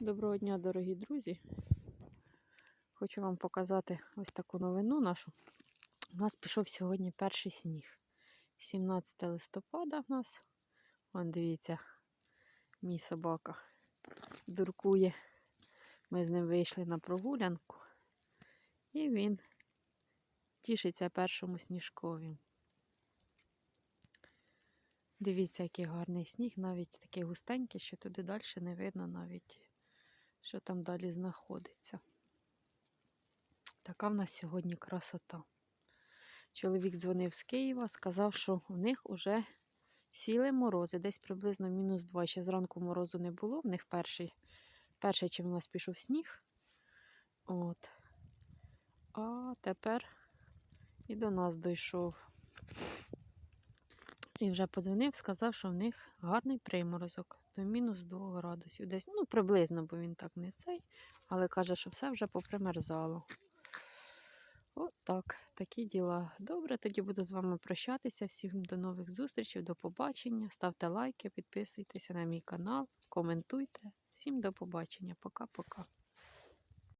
Доброго дня, дорогі друзі. Хочу вам показати ось таку новину нашу. У нас пішов сьогодні перший сніг. 17 листопада в нас. Вон дивіться, мій собака дуркує. Ми з ним вийшли на прогулянку. І він тішиться першому сніжкові. Дивіться, який гарний сніг, навіть такий густенький, що туди далі не видно навіть, що там далі знаходиться. Така в нас сьогодні красота. Чоловік дзвонив з Києва, сказав, що в них вже сіли морози, десь приблизно мінус 2. Ще зранку морозу не було, в них перший, перший чим у нас пішов сніг. От. А тепер і до нас дійшов. І вже подзвонив, сказав, що в них гарний приморозок до мінус 2 градусів. Десь, ну, приблизно, бо він так не цей, але каже, що все вже попримерзало. От так, такі діла. Добре, тоді буду з вами прощатися. Всім до нових зустрічей, до побачення. Ставте лайки, підписуйтеся на мій канал, коментуйте. Всім до побачення. Пока-пока.